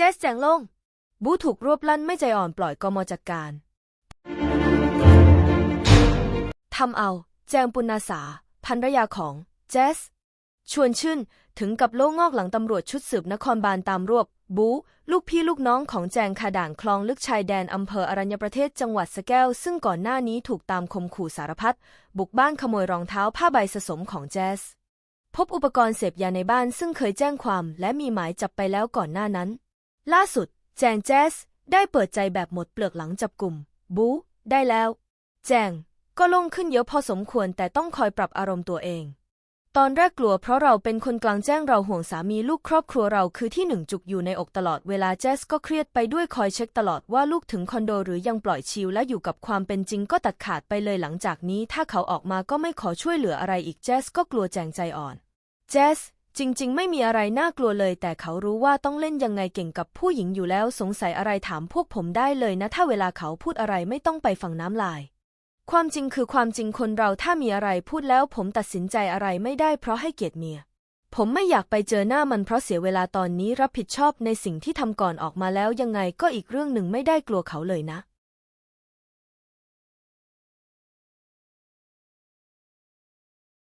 เจสแจงลง บูถูกรวบลั่นไม่ใจอ่อนปล่อยกมจัดการทำเอา แจงปุณาสาภรรยาของ เจส ชวนชื่น ถึงกับโล่งอกหลังตำรวจชุดสืบนครบาลตามรวบ บู ลูกพี่ลูกน้องของแจงคาด่านคลองลึกชายแดนอำเภออรัญญประเทศจังหวัดสแก้ว ซึ่งก่อนหน้านี้ถูกตามคมขู่สารพัดบุกบ้านขโมยรองเท้าผ้าใบสะสมของแจส พบอุปกรณ์เสพยาในบ้านซึ่งเคยแจ้งความและมีหมายจับไปแล้วก่อนหน้านั้น ล่าสุด แจงแจสได้เปิดใจแบบหมดเปลือกหลังจับกลุ่ม บู ได้แล้ว แจงก็ลงขึ้นเยอะพอสมควรแต่ต้องคอยปรับอารมณ์ตัวเอง ตอนแรกกลัวเพราะเราเป็นคนกลางแจ้งเราห่วงสามีลูกครอบครัวเราคือที่หนึ่งจุกอยู่ในอกตลอดเวลาแจสก็เครียดไปด้วยคอยเช็คตลอดว่าลูกถึงคอนโดหรือยังปล่อยชิลและอยู่กับความเป็นจริงก็ตัดขาดไปเลยหลังจากนี้ ถ้าเขาออกมาก็ไม่ขอช่วยเหลืออะไรอีกแจสก็กลัวแจงใจอ่อนเจส จริง ๆ ไม่มีอะไรน่ากลัวเลย แต่เขารู้ว่าต้องเล่นยังไงเก่งกับผู้หญิงอยู่แล้ว สงสัยอะไรถามพวกผมได้เลยนะ ถ้าเวลาเขาพูดอะไรไม่ต้องไปฟังน้ำลาย ความจริงคือความจริงคนเราถ้ามีอะไรพูดแล้วผมตัดสินใจอะไรไม่ได้เพราะให้เกียรติเมีย ผมไม่อยากไปเจอหน้ามันเพราะเสียเวลาตอนนี้รับผิดชอบในสิ่งที่ทำก่อนออกมาแล้วยังไงก็อีกเรื่องหนึ่งไม่ได้กลัวเขาเลยนะ